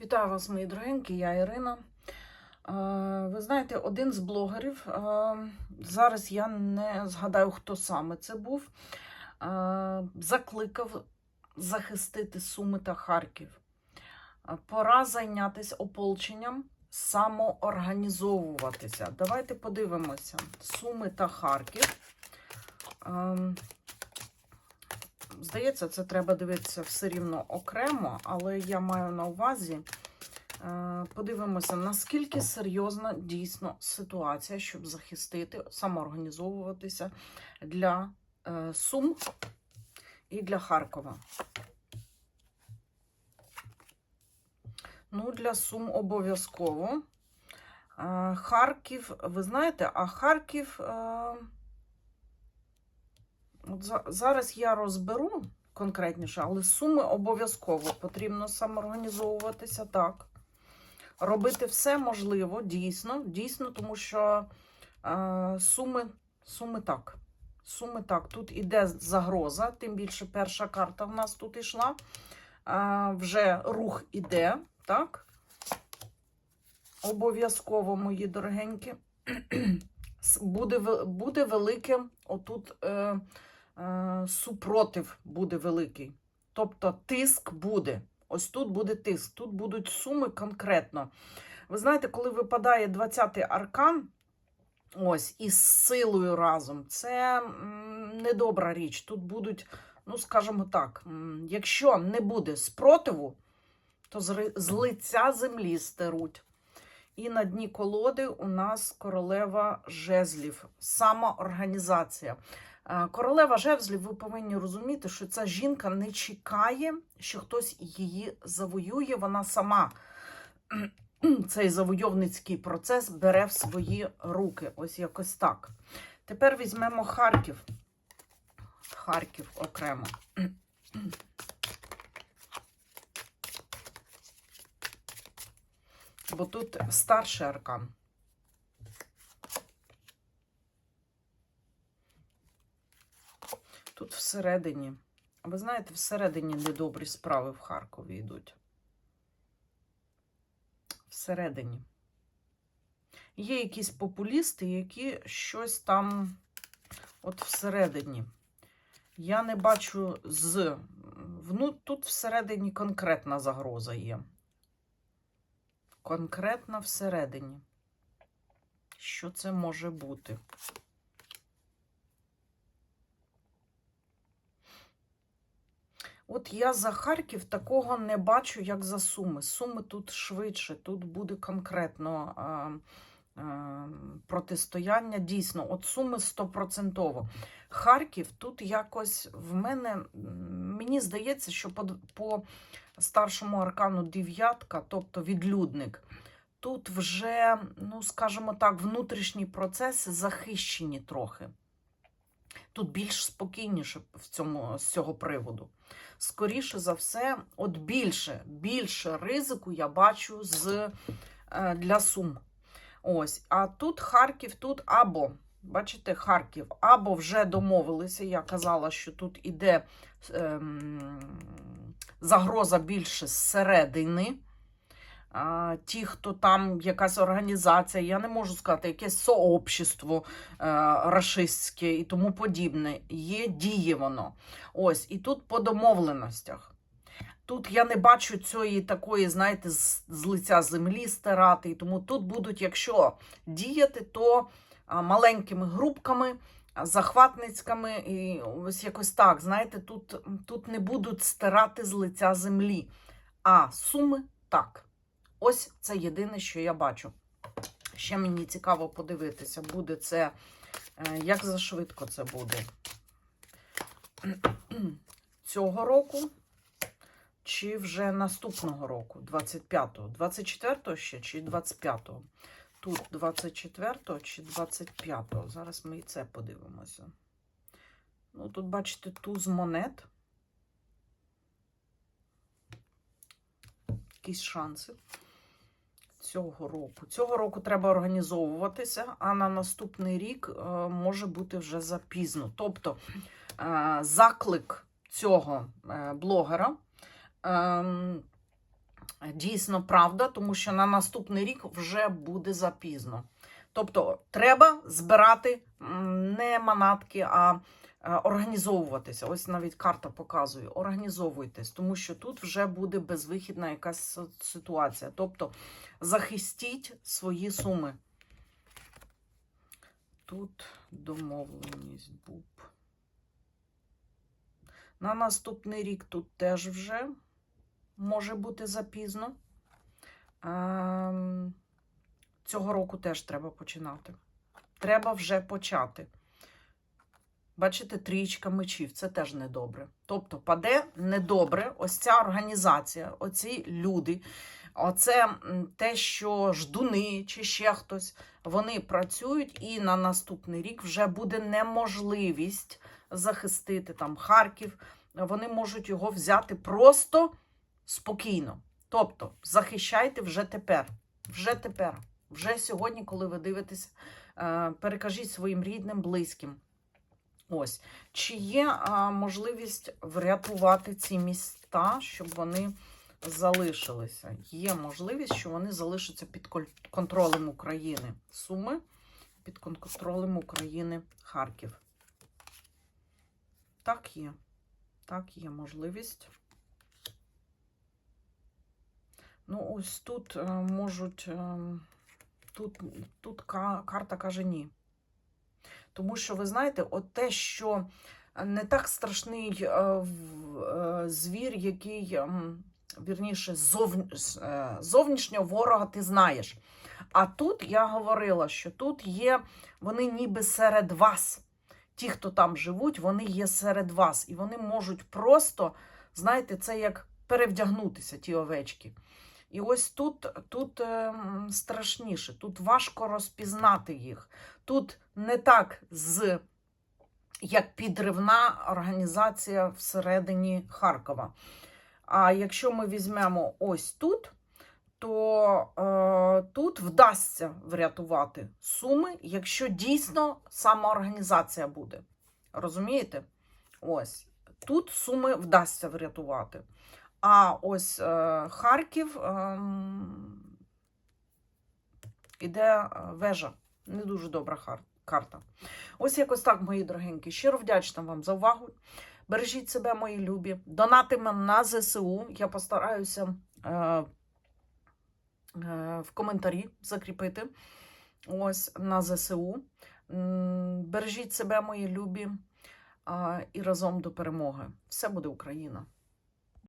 Вітаю вас, мої дорогенькі, я Ірина. Е, Ви знаєте, один з блогерів, е, зараз я не згадаю, хто саме це був, е, закликав захистити Суми та Харків. Пора зайнятися ополченням, самоорганізовуватися. Давайте подивимося. Суми та Харків. Здається, це треба дивитися все рівно окремо, але я маю на увазі. е, Подивимося, наскільки серйозна дійсно ситуація, щоб захистити, самоорганізовуватися для е, Сум і для Харкова. Ну, для Сум обов'язково. Е, Харків, ви знаєте, а Харків. От зараз я розберу конкретніше, але суми обов'язково потрібно самоорганізовуватися так. Робити все можливо, дійсно, дійсно, тому що е, суми, суми так. Суми так. Тут іде загроза, тим більше перша карта в нас тут йшла. Е, вже рух іде, так? Обов'язково, мої дорогенькі. Буде, буде велике отут. Е, супротив буде великий. Тобто тиск буде. Ось тут буде тиск, тут будуть суми конкретно. Ви знаєте, коли випадає 20-й аркан, ось, із силою разом, це недобра річ. Тут будуть, ну, скажімо так, якщо не буде спротиву, то з, з лиця землі стеруть. І на дні колоди у нас королева жезлів, самоорганізація. Е, Королева жезлів, ви повинні розуміти, що ця жінка не чекає, що хтось її завоює. Вона сама цей завойовницький процес бере в свої руки. Ось якось так. Тепер візьмемо Харків. Харків окремо. Бо тут старший аркан. Тут всередині. Ви знаєте, всередині недобрі справи в Харкові йдуть. Всередині. Є якісь популісти, які щось там от всередині. Я не бачу з. Ну, тут всередині конкретна загроза є. Конкретно всередині. Що це може бути? От я за Харків такого не бачу, як за Суми. Суми тут швидше, тут буде конкретно а, а, протистояння. Дійсно, от Суми стопроцентово. Харків тут якось в мене, мені здається, що по, по старшому аркану дев'ятка, тобто відлюдник, тут вже, ну скажімо так, внутрішні процеси захищені трохи. Тут більш спокійніше в цьому, з цього приводу. Скоріше за все, от більше, більше ризику я бачу з, е, для Сум. Ось. А тут Харків, тут або, бачите, Харків, або вже домовилися. Я казала, що тут іде ем, загроза більше зсередини. Ті, хто там якась організація, я не можу сказати, якесь сообщество е, рашистське і тому подібне. Є діє воно. Ось, і тут по домовленостях. Тут я не бачу цієї такої, знаєте, з, з лиця землі стирати. І тому тут будуть, якщо діяти, то маленькими групками, а, захватницькими, і ось якось так. Знаєте, тут, тут не будуть стирати з лиця землі. А суми так. Ось це єдине, що я бачу. Ще мені цікаво подивитися, буде це, е, як зашвидко це буде. Цього року чи вже наступного року, 25-го. 24-го ще чи 25-го? Тут 24-го чи 25-го. Зараз ми і це подивимося. Ну, тут, бачите, туз монет. Якісь шанси цього року. Цього року треба організовуватися, а на наступний рік е, може бути вже запізно. Тобто е, заклик цього е, блогера ем, дійсно правда, тому що на наступний рік вже буде запізно. Тобто треба збирати не манатки, а е, організовуватися. Ось навіть карта показує. Організовуйтесь, тому що тут вже буде безвихідна якась ситуація. Тобто захистіть свої суми. Тут домовленість був. На наступний рік тут теж вже може бути запізно. Ем, Цього року теж треба починати. Треба вже почати. Бачите, трієчка мечів це теж недобре. Тобто, паде недобре ось ця організація, оці люди, оце те, що ждуни чи ще хтось, вони працюють, і на наступний рік вже буде неможливість захистити там Харків. Вони можуть його взяти просто спокійно. Тобто, захищайте вже тепер. Вже тепер. Вже сьогодні, коли ви дивитесь, перекажіть своїм рідним, близьким. Ось. Чи є можливість врятувати ці міста, щоб вони залишилися? Є можливість, що вони залишаться під контролем України. Суми під контролем України Харків. Так є. Так, є можливість. Ну, ось тут е, можуть. Е, Тут, тут карта каже ні. Тому що, ви знаєте, от те, що не так страшний е, е, звір, який, ем, вірніше, зовн- е, зовнішнього ворога ти знаєш. А тут я говорила, що тут є, вони ніби серед вас. Ті, хто там живуть, вони є серед вас. І вони можуть просто, знаєте, це як перевдягнутися, ті овечки. І ось тут, тут ем, страшніше, тут важко розпізнати їх. Тут не так з як підривна організація всередині Харкова. А якщо ми візьмемо ось тут, то е, тут вдасться врятувати суми, якщо дійсно сама організація буде. Розумієте? Ось тут суми вдасться врятувати. А ось е, Харків ем, іде е, вежа. Не дуже добра карта. Ось якось так, мої дорогенькі. Щиро вдячна вам за увагу. Бережіть себе, мої любі. Донатиме на ЗСУ. Я постараюся е, е, в коментарі закріпити. Ось на ЗСУ. Бережіть себе, мої любі. І разом до перемоги. Все буде Україна!